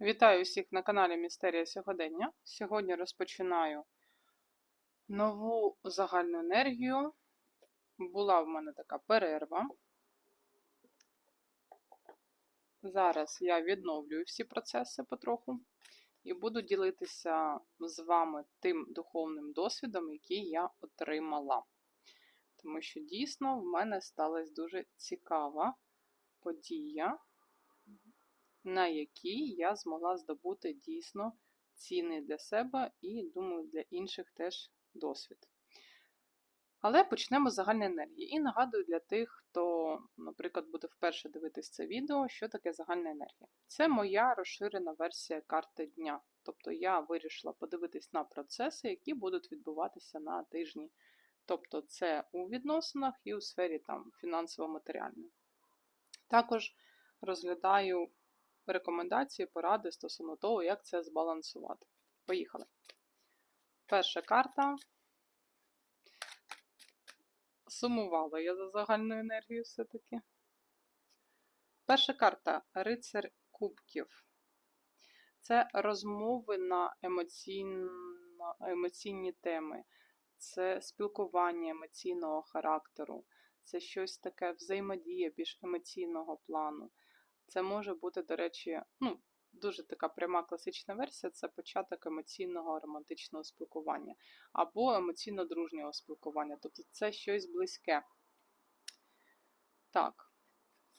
Вітаю всіх на каналі Містерія Сьогодення. Сьогодні розпочинаю нову загальну енергію. Була в мене така перерва. Зараз я відновлюю всі процеси потроху і буду ділитися з вами тим духовним досвідом, який я отримала. Тому що дійсно в мене сталася дуже цікава подія на якій я змогла здобути дійсно цінний для себе і, думаю, для інших теж досвід. Але почнемо з загальної енергії. І нагадую для тих, хто, наприклад, буде вперше дивитись це відео, що таке загальна енергія. Це моя розширена версія карти дня. Тобто я вирішила подивитись на процеси, які будуть відбуватися на тижні. Тобто, це у відносинах і у сфері там фінансово-матеріальної. Також розглядаю рекомендації, поради стосовно того, як це збалансувати. Поїхали. Перша карта. Сумувала я за загальну енергію все-таки. Перша карта Рицар Кубків. Це розмови на емоційно, емоційні теми, це спілкування емоційного характеру, це щось таке взаємодія більш емоційного плану. Це може бути, до речі, ну, дуже така пряма класична версія це початок емоційного романтичного спілкування або емоційно-дружнього спілкування. Тобто це щось близьке. Так,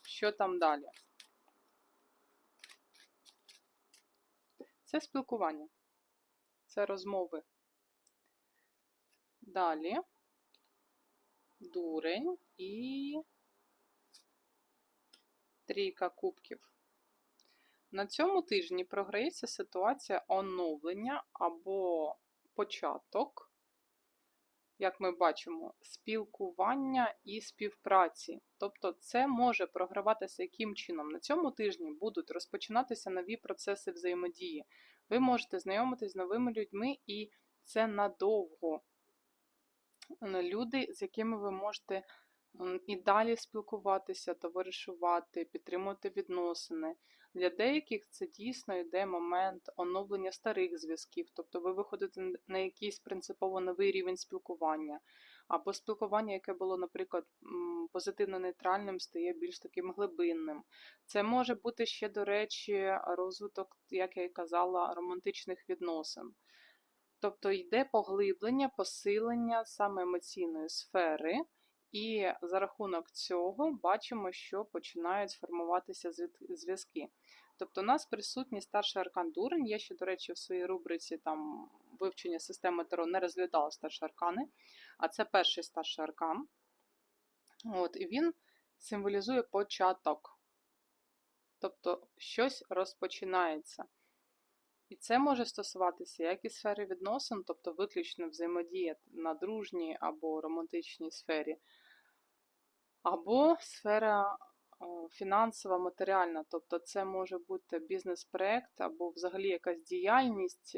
що там далі? Це спілкування, це розмови. Далі дурень і трійка кубків. На цьому тижні програється ситуація оновлення або початок, як ми бачимо, спілкування і співпраці. Тобто, це може програватися яким чином? На цьому тижні будуть розпочинатися нові процеси взаємодії. Ви можете знайомитись з новими людьми, і це надовго. Люди, з якими ви можете і далі спілкуватися, товаришувати, підтримувати відносини. Для деяких це дійсно йде момент оновлення старих зв'язків, тобто ви виходите на якийсь принципово новий рівень спілкування, або спілкування, яке було, наприклад, позитивно-нейтральним, стає більш таким глибинним. Це може бути ще, до речі, розвиток, як я і казала, романтичних відносин. Тобто йде поглиблення, посилення саме емоційної сфери. І за рахунок цього бачимо, що починають сформуватися зв'язки. Тобто, у нас присутній старший аркан дурень. Я ще, до речі, в своїй рубриці там вивчення системи Таро не розглядала старші аркани, а це перший старший аркан. От, І він символізує початок. Тобто щось розпочинається. І це може стосуватися як і сфери відносин, тобто виключно взаємодія на дружній або романтичній сфері, або сфера фінансова, матеріальна, тобто це може бути бізнес-проект або взагалі якась діяльність,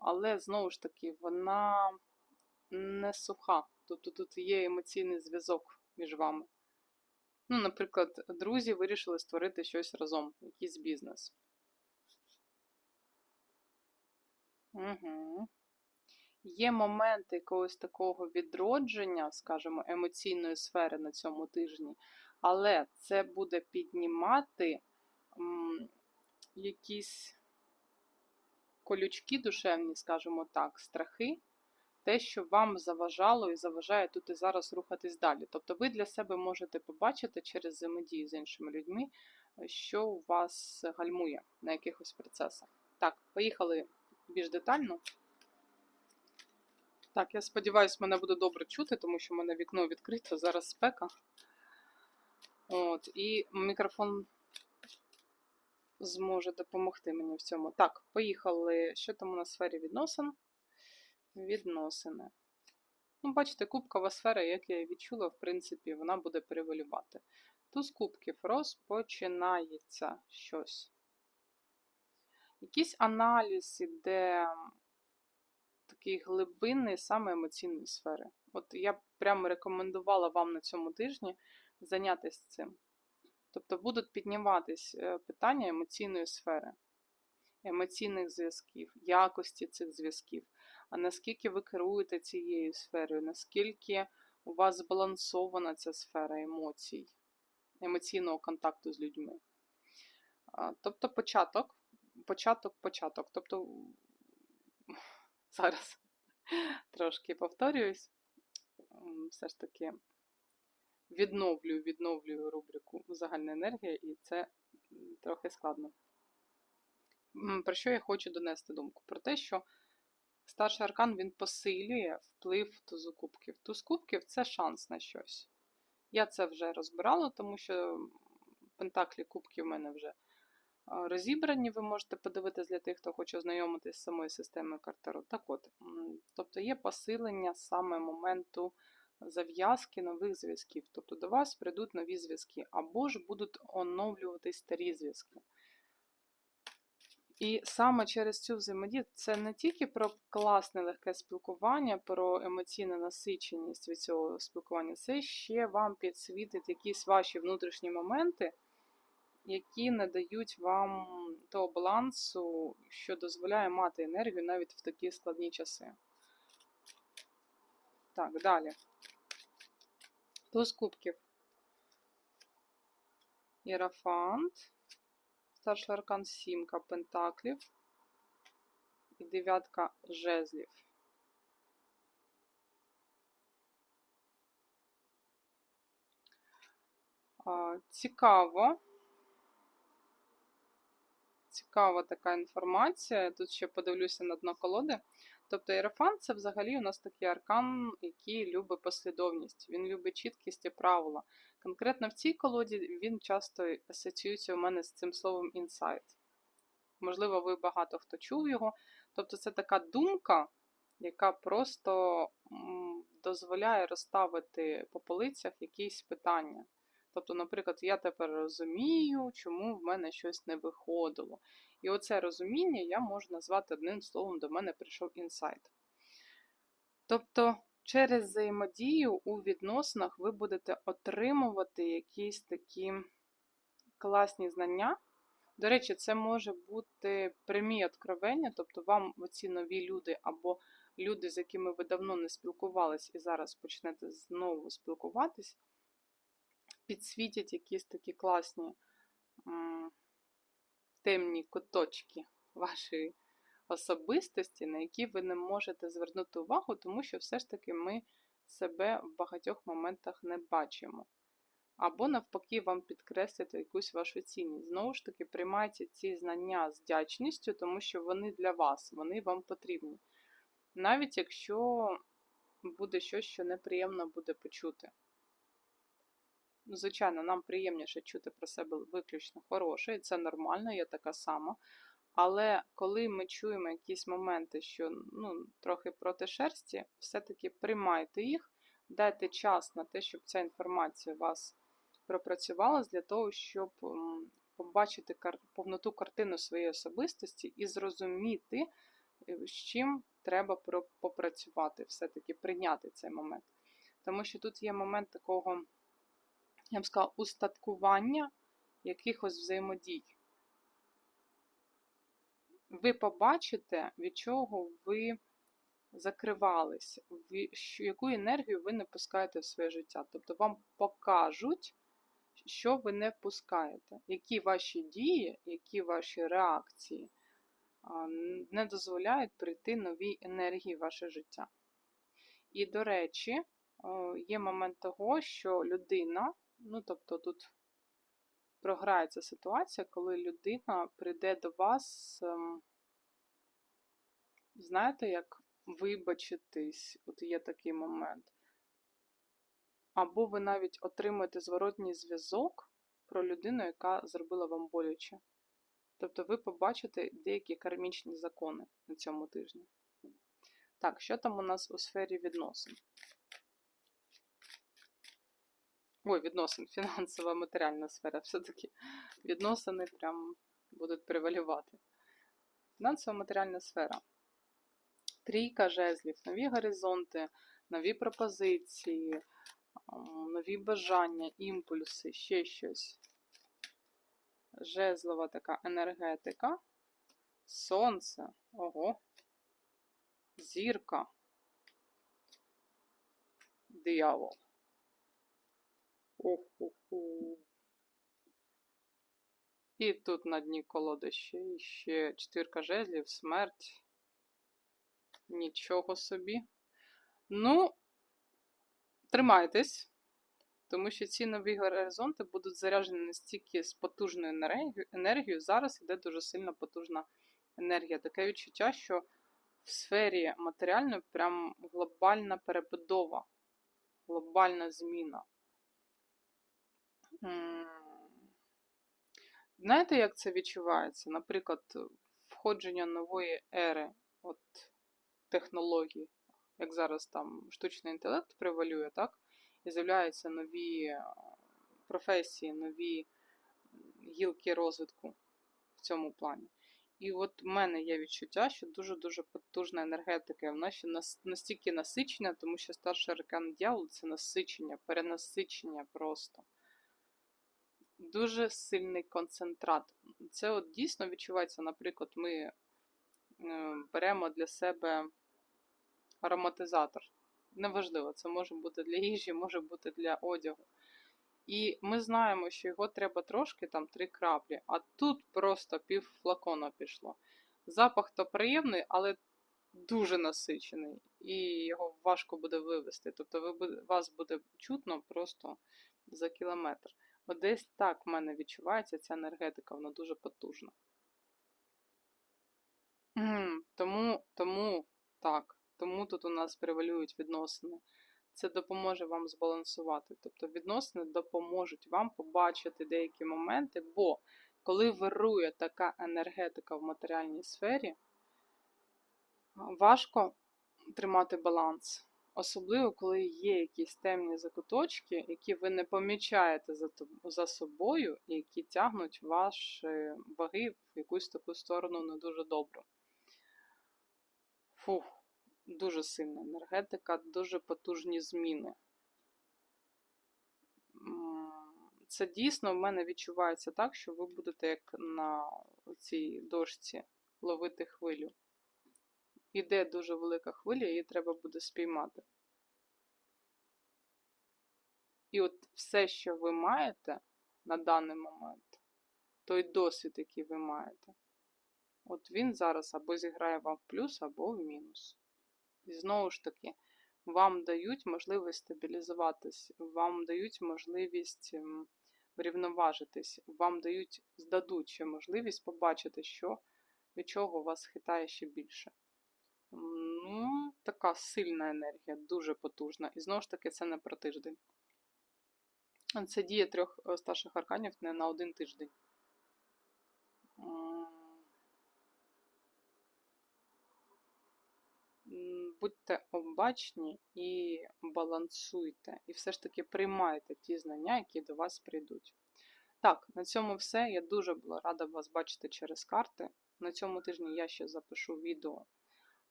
але знову ж таки, вона не суха. Тобто тут є емоційний зв'язок між вами. Ну, Наприклад, друзі вирішили створити щось разом, якийсь бізнес. Угу. Є моменти якогось такого відродження, скажімо, емоційної сфери на цьому тижні, але це буде піднімати м, якісь колючки душевні, скажімо так, страхи, те, що вам заважало і заважає тут і зараз рухатись далі. Тобто ви для себе можете побачити через взаємодію з іншими людьми, що у вас гальмує на якихось процесах. Так, поїхали більш детально. Так, я сподіваюся, мене буде добре чути, тому що в мене вікно відкрите, зараз спека. От, І мікрофон зможе допомогти мені в цьому. Так, поїхали. Що там у нас в сфері відносин? Відносини. Ну, Бачите, кубкова сфера, як я і відчула, в принципі, вона буде перевалювати. Туз кубків розпочинається щось. Якийсь аналіз іде такий глибинний, саме емоційної сфери. От я б прямо рекомендувала вам на цьому тижні зайнятися цим. Тобто будуть підніматись е, питання емоційної сфери. емоційних зв'язків, якості цих зв'язків, а наскільки ви керуєте цією сферою, наскільки у вас збалансована ця сфера емоцій, емоційного контакту з людьми. Тобто початок, початок, початок. Тобто, зараз трошки повторююсь, все ж таки відновлюю, відновлюю рубрику Загальна енергія, і це трохи складно. Про що я хочу донести думку? Про те, що старший аркан він посилює вплив тузу кубків. Туз це шанс на щось. Я це вже розбирала, тому що пентаклі кубків в мене вже розібрані. Ви можете подивитися для тих, хто хоче ознайомитися з самою системою картеру. Так от, тобто є посилення саме моменту зав'язки нових зв'язків. Тобто до вас прийдуть нові зв'язки, або ж будуть оновлювати старі зв'язки. І саме через цю взаємодію це не тільки про класне легке спілкування, про емоційну насиченість від цього спілкування, це ще вам підсвітить якісь ваші внутрішні моменти, які не дають вам того балансу, що дозволяє мати енергію навіть в такі складні часи. Так, далі. Туз кубків. Єрафант. Старший аркан сімка пентаклів і дев'ятка жезлів. Цікаво. Цікава така інформація. Тут ще подивлюся на дно колоди. Тобто Єрофан це взагалі у нас такий аркан, який любить послідовність, він любить чіткість і правила. Конкретно в цій колоді він часто асоціюється у мене з цим словом інсайт. Можливо, ви багато хто чув його. Тобто, це така думка, яка просто дозволяє розставити по полицях якісь питання. Тобто, наприклад, я тепер розумію, чому в мене щось не виходило. І оце розуміння я можу назвати одним словом, до мене прийшов інсайт. Тобто, через взаємодію у відносинах ви будете отримувати якісь такі класні знання. До речі, це може бути прямі откровення, тобто вам оці нові люди або люди, з якими ви давно не спілкувались і зараз почнете знову спілкуватись, підсвітять якісь такі класні темні куточки вашої особистості, на які ви не можете звернути увагу, тому що все ж таки ми себе в багатьох моментах не бачимо. Або, навпаки, вам підкреслити якусь вашу цінність. Знову ж таки, приймайте ці знання з вдячністю, тому що вони для вас, вони вам потрібні. Навіть якщо буде щось, що неприємно буде почути. Ну, звичайно, нам приємніше чути про себе виключно хороше, і це нормально, я така сама. Але коли ми чуємо якісь моменти, що ну, трохи проти шерсті, все-таки приймайте їх, дайте час на те, щоб ця інформація вас пропрацювала для того, щоб побачити повноту картину своєї особистості і зрозуміти, е, з чим треба попрацювати, все-таки прийняти цей момент. Тому що тут є момент такого я б сказала, устаткування якихось взаємодій. Ви побачите, від чого ви закривались, яку енергію ви не пускаєте в своє життя. Тобто вам покажуть, що ви не впускаєте, які ваші дії, які ваші реакції не дозволяють прийти новій енергії в ваше життя. І, до речі, є момент того, що людина Ну, тобто тут програється ситуація, коли людина прийде до вас, ем, знаєте, як вибачитись, от є такий момент. Або ви навіть отримуєте зворотній зв'язок про людину, яка зробила вам боляче. Тобто ви побачите деякі кармічні закони на цьому тижні. Так, що там у нас у сфері відносин? Ой, відносин, фінансова матеріальна сфера. Все-таки відносини прям будуть превалювати. Фінансова матеріальна сфера. Трійка жезлів, нові горизонти, нові пропозиції, нові бажання, імпульси, ще щось. Жезлова така енергетика. Сонце. Ого. Зірка. Диявол. Уху-ху. І тут на дні колоди ще, ще четвірка жезлів, смерть. Нічого собі. Ну, тримайтесь, тому що ці нові горизонти будуть заряджені настільки з потужною енергією. Зараз іде дуже сильно потужна енергія. Таке відчуття, що в сфері матеріальної прям глобальна перебудова, глобальна зміна. Знаєте, як це відчувається? Наприклад, входження нової ери от, технологій, як зараз там штучний інтелект превалює, так? І з'являються нові е, професії, нові гілки розвитку в цьому плані. І от в мене є відчуття, що дуже-дуже потужна енергетика. Вона ще нас- настільки насичена, тому що старший аркан дьявол це насичення, перенасичення просто. Дуже сильний концентрат. Це от дійсно відчувається, наприклад, ми е, беремо для себе ароматизатор. Неважливо, це може бути для їжі, може бути для одягу. І ми знаємо, що його треба трошки, там три краплі, а тут просто пів флакона пішло. Запах то приємний, але дуже насичений, і його важко буде вивести. Тобто ви, вас буде чутно просто за кілометр. От десь так в мене відчувається ця енергетика, вона дуже потужна. Тому, тому так, тому тут у нас превалюють відносини. Це допоможе вам збалансувати. Тобто відносини допоможуть вам побачити деякі моменти, бо коли вирує така енергетика в матеріальній сфері, важко тримати баланс. Особливо, коли є якісь темні закуточки, які ви не помічаєте за, за собою, і які тягнуть ваші ваги в якусь таку сторону не дуже добру. Фух, дуже сильна енергетика, дуже потужні зміни. Це дійсно в мене відчувається так, що ви будете як на цій дошці ловити хвилю. Іде дуже велика хвиля, її треба буде спіймати. І от все, що ви маєте на даний момент, той досвід, який ви маєте, от він зараз або зіграє вам в плюс, або в мінус. І знову ж таки, вам дають можливість стабілізуватись, вам дають можливість ем, врівноважитись, вам дають, здадуть ще можливість побачити, що від чого вас хитає ще більше. Ну, така сильна енергія, дуже потужна. І знову ж таки, це не про тиждень. Це діє трьох е, старших арканів не на один тиждень. Будьте обачні і балансуйте, і все ж таки приймайте ті знання, які до вас прийдуть. Так, на цьому все. Я дуже була рада вас бачити через карти. На цьому тижні я ще запишу відео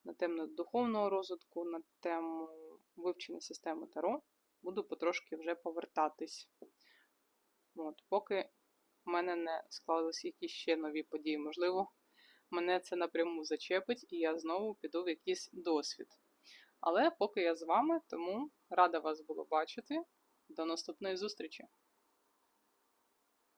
на тему духовного розвитку, на тему вивчення системи Таро. Буду потрошки вже повертатись. От, поки в мене не склались якісь ще нові події. Можливо, мене це напряму зачепить, і я знову піду в якийсь досвід. Але поки я з вами, тому рада вас було бачити. До наступної зустрічі!